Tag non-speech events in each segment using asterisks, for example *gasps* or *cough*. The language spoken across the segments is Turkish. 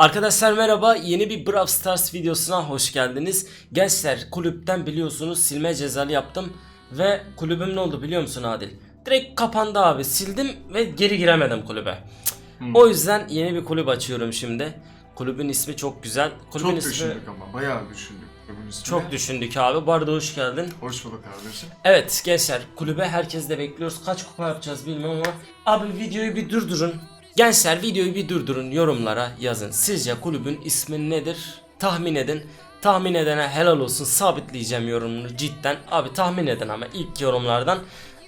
Arkadaşlar merhaba yeni bir Brawl Stars videosuna hoş geldiniz. Gençler kulüpten biliyorsunuz silme cezalı yaptım ve kulübüm ne oldu biliyor musun Adil? Direkt kapandı abi sildim ve geri giremedim kulübe. Hmm. O yüzden yeni bir kulüp açıyorum şimdi. Kulübün ismi çok güzel. Kulübün Çok ismi düşündük ama bayağı düşündük çok düşündük abi. Bu arada hoş geldin. Hoş bulduk kardeşim. Evet gençler kulübe herkes de bekliyoruz. Kaç kupa yapacağız bilmiyorum ama abi videoyu bir durdurun. Gençler videoyu bir durdurun yorumlara yazın. Sizce kulübün ismi nedir? Tahmin edin. Tahmin edene helal olsun sabitleyeceğim yorumunu cidden. Abi tahmin edin ama ilk yorumlardan.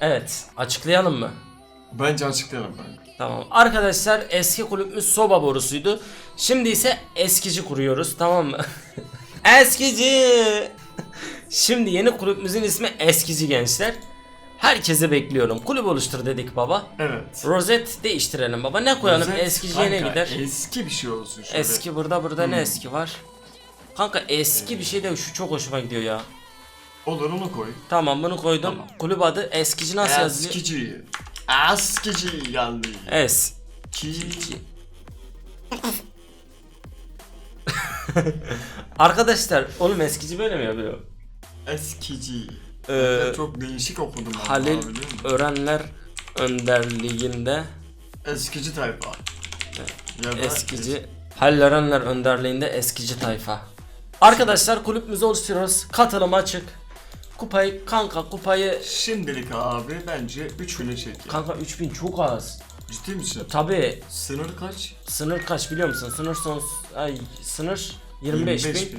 Evet açıklayalım mı? Bence açıklayalım ben. Tamam. Arkadaşlar eski kulübümüz soba borusuydu. Şimdi ise eskici kuruyoruz tamam mı? *laughs* eskici. Şimdi yeni kulübümüzün ismi Eskici Gençler. Herkese bekliyorum. Kulüp oluştur dedik baba. Evet. Rozet değiştirelim baba. Ne koyalım? Rozet, Eskiciye ne kanka, gider? Eski bir şey olsun şöyle. Eski burada burada ne Hmm. eski var? Kanka eski bir şey de şu çok hoşuma gidiyor ya. Olur onu koy. Tamam bunu koydum. Tamam. Kulüp adı Eskici nasıl yazılıyor? Eskici. Eskici geldi. Es. Ki. *laughs* Arkadaşlar oğlum eskici böyle mi yapıyor? Eskici. Ee, çok değişik okudum. ben Halil musun? Örenler önderliğinde Eskici tayfa. Ya da eskici Halil Örenler önderliğinde eskici tayfa. Arkadaşlar kulübümüzü oluşturuyoruz. Katılım açık. Kupayı kanka kupayı Şimdilik abi bence 3 güne çek. ya. kanka 3000 çok az. Ciddi misin? Tabi Sınır kaç? sınır kaç biliyor musun? Sınır son ay sınır 25 bin.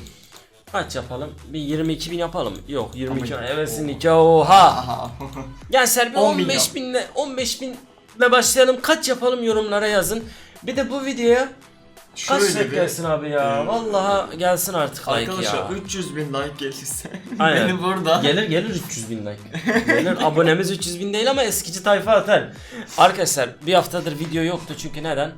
Kaç yapalım? Bir 22 bin yapalım. Yok 22 Ama- Evesin nikah oha. Bir 10 15 binle 15 binle başlayalım. Kaç yapalım yorumlara yazın. Bir de bu videoya kaç Şöyle like bir gelsin abi ya. Ee, Vallahi gelsin artık like Arkadaşlar ya. 300 bin like gelirse *laughs* Aynen. beni burada Gelir gelir 300 bin like. Gelir abonemiz 300 bin değil ama eskici tayfa atar. Arkadaşlar bir haftadır video yoktu çünkü neden?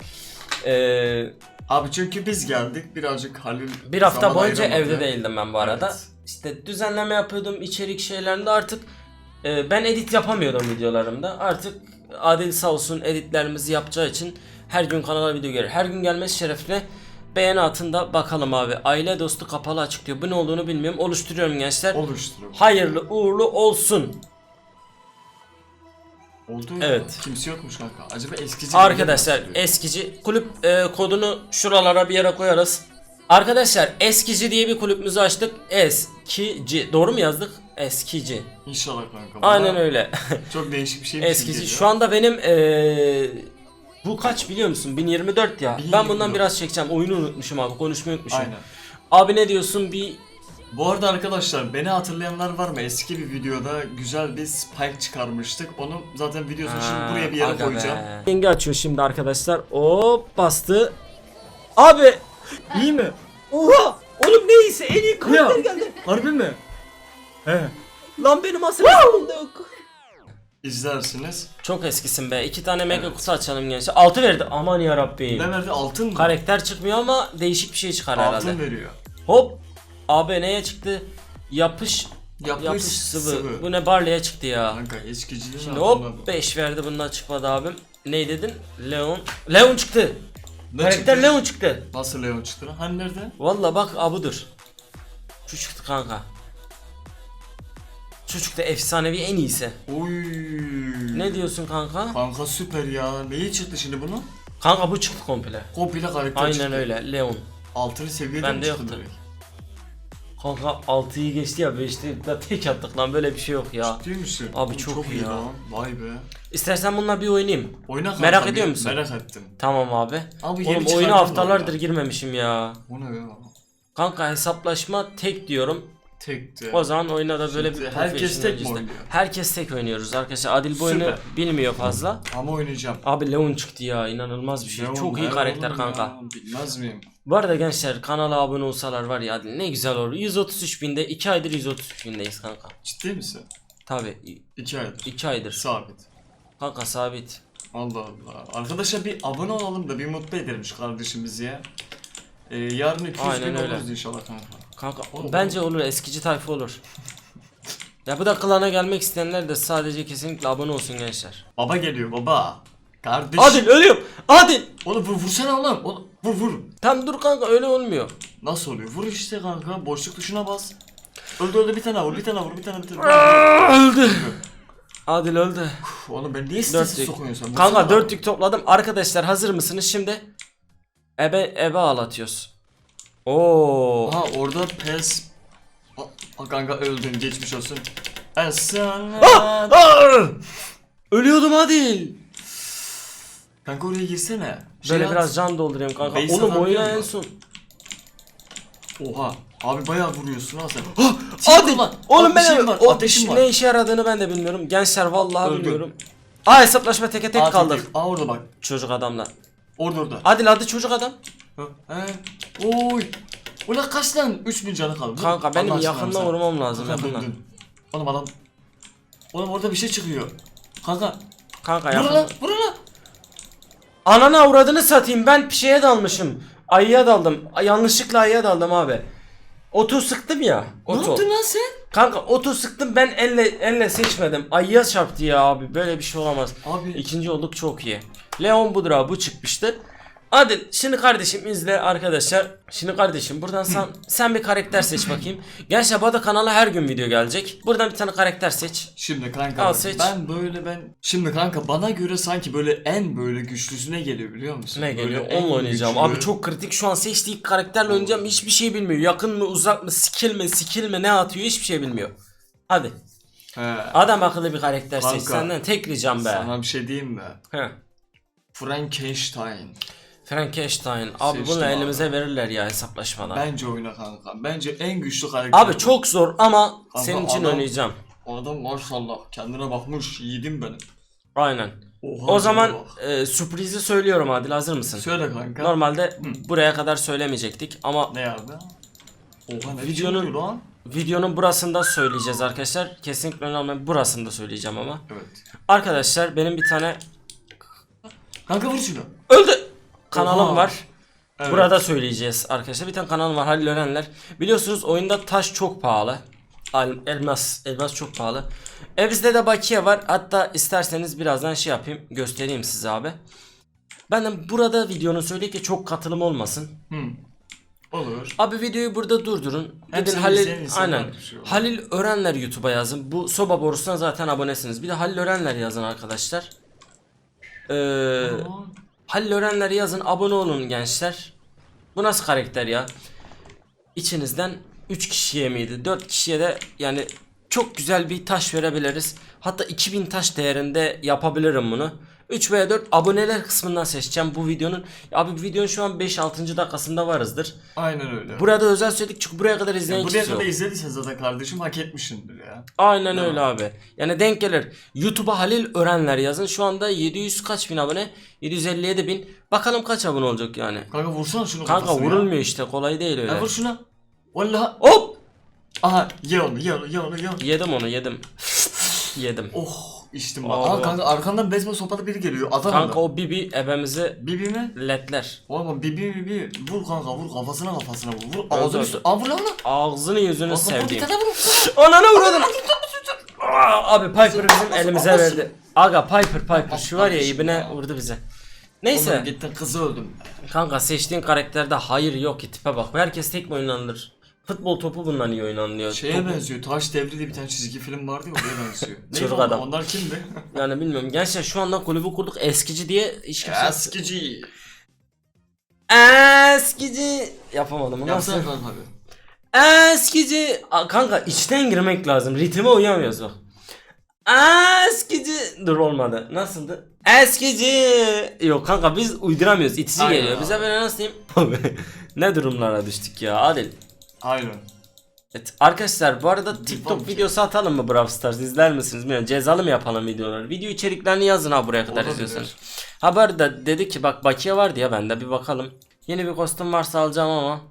Ee, Abi çünkü biz geldik birazcık Halil bir hafta boyunca ayıramadı. evde değildim ben bu arada. Evet. İşte düzenleme yapıyordum içerik şeylerinde artık e, ben edit yapamıyordum videolarımda. Artık Adil sağ olsun editlerimizi yapacağı için her gün kanala video gelir. Her gün gelmesi şerefle beğeni atın da bakalım abi. Aile dostu kapalı açık diyor. Bu ne olduğunu bilmiyorum. Oluşturuyorum gençler. Oluşturun. Hayırlı uğurlu olsun. Oldu Evet. ya. Kimse yokmuş kanka. Acaba eskici Arkadaşlar mi eskici kulüp e, kodunu şuralara bir yere koyarız. Arkadaşlar eskici diye bir kulübümüzü açtık. Eskici. Doğru mu yazdık? Eskici. İnşallah kanka. Aynen öyle. *laughs* Çok değişik bir şey eskici. Şu anda benim e, bu kaç biliyor musun? 1024 ya. Ben 1024. bundan biraz çekeceğim. Oyunu unutmuşum abi. Konuşmayı unutmuşum. Aynen. Abi ne diyorsun? Bir Bu arada arkadaşlar beni hatırlayanlar var mı? Eski bir videoda güzel bir spike çıkarmıştık. Onu zaten videosunu şimdi buraya bir yere aga koyacağım. be. Yenge açıyor şimdi arkadaşlar. Hop bastı. Abi İyi mi? Oha! Oğlum neyse en iyi karakter Ya. geldi. Harbi mi? He. Lan benim asıl yok. İzlersiniz. Çok eskisin be. İki tane mega Evet. kutu açalım gençler. Altı verdi. Aman yarabbim. Ne verdi? Altın mı? Karakter çıkmıyor ama değişik bir şey çıkar Altın herhalde. veriyor. Hop. Abi neye çıktı? Yapış Yapış, yapış sıvı. Bu ne Barley'e çıktı ya. Kanka eskiciliğini Şimdi hop 5 verdi bundan çıkmadı abim. Ne dedin? Leon. Leon çıktı. Ne Karakter çıktı? Leon çıktı. Nasıl Leon çıktı? Hani nerede? Valla bak abudur. Şu çıktı kanka. Şu çıktı efsanevi en iyisi. Oy. Ne diyorsun kanka? Kanka süper ya. Neyi çıktı şimdi bunun? Kanka bu çıktı komple. Komple karakter Aynen çıktı. öyle Leon. Altını seviyede Bende mi çıktı yoktu. direkt? Kanka 6'yı geçti ya 5'te de tek attık lan böyle bir şey yok ya. Ciddi misin? Abi Oğlum çok iyi ya. lan. Vay be. İstersen bununla bir oynayayım. Oyna kanka. Merak ediyor musun? Merak ettim. Tamam abi. Abi yeni Oğlum çıkardım oyuna haftalardır arada. girmemişim ya. Bu ne be? Kanka hesaplaşma tek diyorum. Tekti. O zaman oyuna da böyle Şimdi bir herkes profesyonel tek mi işte. oynuyor? Herkes tek oynuyoruz arkadaşlar. Adil bu oyunu Süper. bilmiyor fazla. Ama oynayacağım. Abi Leon çıktı ya inanılmaz bir şey. Leon Çok iyi ne karakter oğlum kanka. ya? Bilmez miyim? Bu arada gençler kanala abone olsalar var ya Adil ne güzel olur. 133 binde 2 aydır 133 bindeyiz kanka. Ciddi misin? Tabi İki aydır. 2 aydır. Sabit. Kanka sabit. Allah Allah. Arkadaşlar bir abone olalım da bir mutlu edelim şu kardeşimizi ya. Ee, yarın 200 Aynen bin öyle. oluruz inşallah kanka. Kanka Oğlum, bence olur eskici tayfa olur. ya bu da klana gelmek isteyenler de sadece kesinlikle abone olsun gençler. Baba geliyor baba. Kardeş. Adil ölüyorum. Adil. Oğlum vur, vursana oğlum. oğlum. Vur vur. Tam dur kanka öyle olmuyor. Nasıl oluyor? Vur işte kanka. Boşluk tuşuna bas. Öldü öldü bir tane vur. Bir tane vur. Bir tane bir tane. öldü. Adil öldü. Uf, Oğlum ben niye Dört stresi sokuyorsun? Kanka Vursana. dörtlük topladım. Arkadaşlar hazır mısınız şimdi? Ebe ebe ağlatıyoruz. Oo. Aha orada pes. Aa, kanka öldün geçmiş olsun. Esen. Ah! Ah! Ölüyordum Adil. Kanka oraya girsene. Şey Böyle at. biraz can doldurayım kanka. Base Oğlum oyuna en son. Oha. Abi bayağı vuruyorsun ha sen. *gasps* Ulan, Oğlum ben ateşim var. o ateşim var. ne işe yaradığını ben de bilmiyorum. Gençler vallahi Öldüm. bilmiyorum. Aa hesaplaşma teke tek kaldık. Aa orada bak. Çocuk adamla. Orada orada. Adil hadi çocuk adam. Ha, He. Oy. Ulan kaç lan? 3000 canı kaldı. Kanka benim Allah aşkına yakından sen. vurmam lazım Kanka yakından. döndün. Oğlum adam. Oğlum orada bir şey çıkıyor. Kanka. Kanka Vur yakından. lan. Vur lan. Ananı avradını satayım ben şeye dalmışım. Ayıya daldım. Yanlışlıkla ayıya daldım abi. Oto sıktım ya. Ne yaptın lan sen? Kanka oto sıktım ben elle elle seçmedim. Ayıya çarptı ya abi. Böyle bir şey olamaz. Abi. İkinci olduk çok iyi. Leon budur abi bu çıkmıştı. Hadi şimdi kardeşim izle arkadaşlar. Şimdi kardeşim buradan sen, sen bir karakter seç bakayım. Gençler bu arada kanala her gün video gelecek. Buradan bir tane karakter seç. Şimdi kanka Al, bak, seç. ben böyle ben şimdi kanka bana göre sanki böyle en böyle güçlüsüne geliyor biliyor musun? Ne Böyle geliyor? en Onunla oynayacağım. güçlü. Abi çok kritik şu an seçtiği karakterle oynayacağım. Hiçbir şey bilmiyor. Yakın mı, uzak mı, skill mi, skill mi, ne atıyor hiçbir şey bilmiyor. Hadi. He. Adam akıllı bir karakter seç. Kanka, Senden tek ricam be. Sana bir şey diyeyim mi? He. Frankenstein. Frankenstein. Abi Seçtim bunu abi. elimize verirler ya hesaplaşmadan. Bence oyna kanka. Bence en güçlü karakter. Abi çok zor ama Kanka senin için adam- oynayacağım. O adam maşallah kendine bakmış yiğidim benim. Aynen. Oha, O zaman bak. e, sürprizi söylüyorum Adil hazır mısın? Söyle kanka. Normalde buraya kadar söylemeyecektik ama Ne abi? Oha ne Videonun- videonun lan? videonun burasında söyleyeceğiz arkadaşlar. Kesinlikle önemli burasında söyleyeceğim ama. Evet. Arkadaşlar benim bir tane Kanka vur şunu. öldü kanalım Oha. var. Evet. Burada söyleyeceğiz arkadaşlar. Bir tane kanalım var Halil Örenler. Biliyorsunuz oyunda taş çok pahalı. Al- Elmas, elmas çok pahalı. E bizde de bakiye var. Hatta isterseniz birazdan şey yapayım, göstereyim size abi. Ben de burada videonun söyleyeyim ki çok katılım olmasın. Hı. Olur. Abi videoyu burada durdurun. Gidin Halil aynen. düşüyor. Halil Örenler YouTube'a yazın. Bu soba borusuna zaten abonesiniz. Bir de Halil Örenler yazın arkadaşlar. Ee, Halil Örenler yazın. Abone olun gençler. Bu nasıl karakter ya? İçinizden 3 kişiye miydi? 4 kişiye de yani çok güzel bir taş verebiliriz. Hatta 2000 taş değerinde yapabilirim bunu. 3 veya 4 aboneler kısmından seçeceğim bu videonun. Abi videonun şu an 5-6. dakikasında varızdır. Aynen öyle. Burada özel söyledik çünkü buraya kadar izleyen Buraya kimse yok. kadar izlediysen zaten kardeşim hak etmişsindir ya. Aynen öyle abi. Yani denk gelir. YouTube'a Halil Örenler yazın. Şu anda 700 kaç bin abone? 757 bin. Bakalım kaç abone olacak yani. Kanka vursana şunu Kanka kafasına vurulmuyor işte kolay değil ya. öyle. Ya vur şuna. Vallahi. Hop! Aha ye onu ye onu ye onu ye onu. Yedim onu yedim. yedim. Oh içtim bak. Aa, Aa kanka arkandan bezme sopalı biri geliyor. Adam Kanka o Bibi ebemizi Bibi mi? ledler. Oğlum bibi bibi. Vur kanka vur kafasına kafasına vur. Vur ağzını üstü. Aa vur lan lan. Ağzını yüzünü bak, bak, Bir sevdiğim. tane vur. *laughs* Ananı vuruyordun. Aa, Abi Piper bizim elimize verdi. Aga Piper Piper şu var ya ibine vurdu bize. Neyse Oğlum gittin kızı öldüm. kanka seçtiğin karakterde hayır yok ki tipe bak. Herkes tek mi oynanılır? Futbol topu bundan iyi oynanılıyor. Şeye Topu- benziyor. Taş Devri diye bir tane çizgi film vardı ya oraya benziyor. *laughs* Çocuk adam. Onlar kimdi? *laughs* Yani bilmiyorum. Gençler şu anda kulübü kurduk eskici diye hiç kimse... Eskici. Eskici yapamadım. Nasıl? Yapsana kanka abi. Eskici. Kanka içten girmek lazım. Ritme uyamıyoruz bak. Eskici. Dur olmadı. Nasıldı? Eskici. Yok kanka biz uyduramıyoruz. İtici Aynen geliyor. abi. Bize böyle nasıl diyeyim? *laughs* Ne durumlara düştük ya Adil. Aynen. Evet, arkadaşlar bu arada TikTok videosu atalım mı Brawl Stars izler misiniz bilmiyorum. Cezalı mı yapalım videoları? Video içeriklerini yazın ha buraya kadar Olabilir. izliyorsanız. Ha bu arada dedi ki bak bakiye vardı ya bende bir bakalım. Yeni bir kostüm varsa alacağım ama.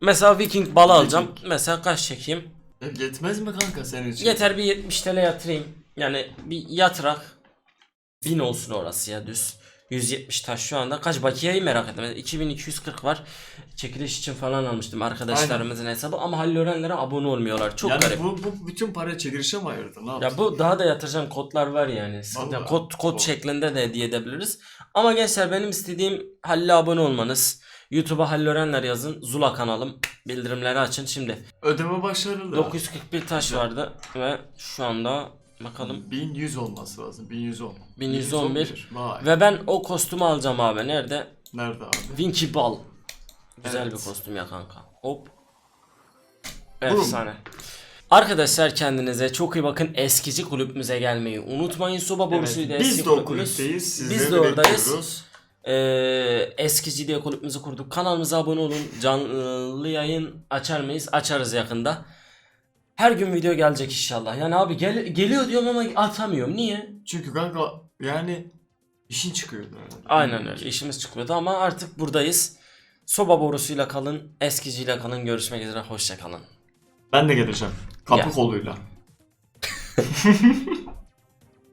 Mesela Viking balı alacağım. Mesela kaç çekeyim? Ya yetmez mi kanka senin için? Yeter bir 70 TL yatırayım. Yani bir yatırak 1000 olsun orası ya düz. 170 taş şu anda. Kaç bakiyeyi merak ettim. 2240 var. Çekiliş için falan almıştım arkadaşlarımızın hesabı ama Halil Öğrenlere abone olmuyorlar. Çok yani garip. bu, bu bütün para çekilişe mi ayırdın? Ne Ya bu daha da yatıracağım kodlar var yani. Vallahi. Kod kod Doğru. şeklinde de hediye edebiliriz. Ama gençler benim istediğim Halil'e abone olmanız. YouTube'a Hallörenler yazın. Zula kanalım. Bildirimleri açın. Şimdi Ödeme başarılı. 941 taş vardı ve şu anda bakalım 1100 olması lazım. 1110. 1111. Vay. ve ben o kostümü alacağım abi. Nerede? Nerede abi? Winky Ball. Güzel Evet. bir kostüm ya kanka. Hop. Efsane. Arkadaşlar kendinize çok iyi bakın. Eskici kulübümüze gelmeyi unutmayın. Soba borusuydu Evet, biz de o kulüpteyiz. Biz de de oradayız. bekliyoruz. Ee, eskici diye kulübümüzü kurduk. Kanalımıza abone olun. Canlı yayın açar mıyız? Açarız yakında. Her gün video gelecek inşallah. Yani abi gel, geliyor diyorum ama atamıyorum. Niye? Çünkü kanka yani işin çıkıyordu. Aynen öyle. İşimiz çıkıyordu ama artık buradayız. Soba borusuyla kalın, eskiciyle kalın. Görüşmek üzere. Hoşça kalın. Ben de geleceğim. Kapı Gel. koluyla. *laughs*